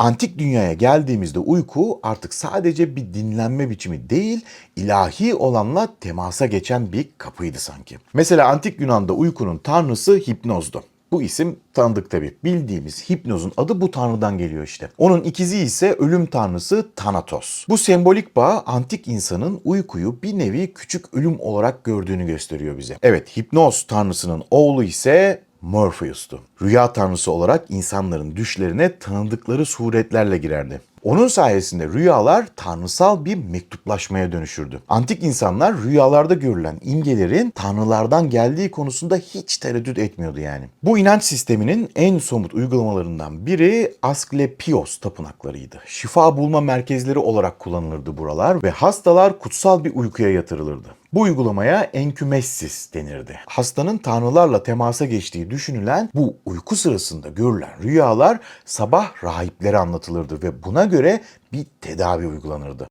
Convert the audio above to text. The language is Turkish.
Antik dünyaya geldiğimizde uyku artık sadece bir dinlenme biçimi değil, ilahi olanla temasa geçen bir kapıydı sanki. Mesela antik Yunan'da uykunun tanrısı hipnozdu. Bu isim tanıdık tabi. Bildiğimiz hipnozun adı bu tanrıdan geliyor işte. Onun ikizi ise ölüm tanrısı Thanatos. Bu sembolik bağ antik insanın uykuyu bir nevi küçük ölüm olarak gördüğünü gösteriyor bize. Evet hipnoz tanrısının oğlu ise Morpheus'tu. Rüya tanrısı olarak insanların düşlerine tanıdıkları suretlerle girerdi. Onun sayesinde rüyalar tanrısal bir mektuplaşmaya dönüşürdü. Antik insanlar rüyalarda görülen imgelerin tanrılardan geldiği konusunda hiç tereddüt etmiyordu yani. Bu inanç sisteminin en somut uygulamalarından biri Asklepios tapınaklarıydı. Şifa bulma merkezleri olarak kullanılırdı buralar ve hastalar kutsal bir uykuya yatırılırdı. Bu uygulamaya enkümessis denirdi. Hastanın tanrılarla temasa geçtiği düşünülen bu uyku sırasında görülen rüyalar sabah rahiplere anlatılırdı ve buna göre bir tedavi uygulanırdı.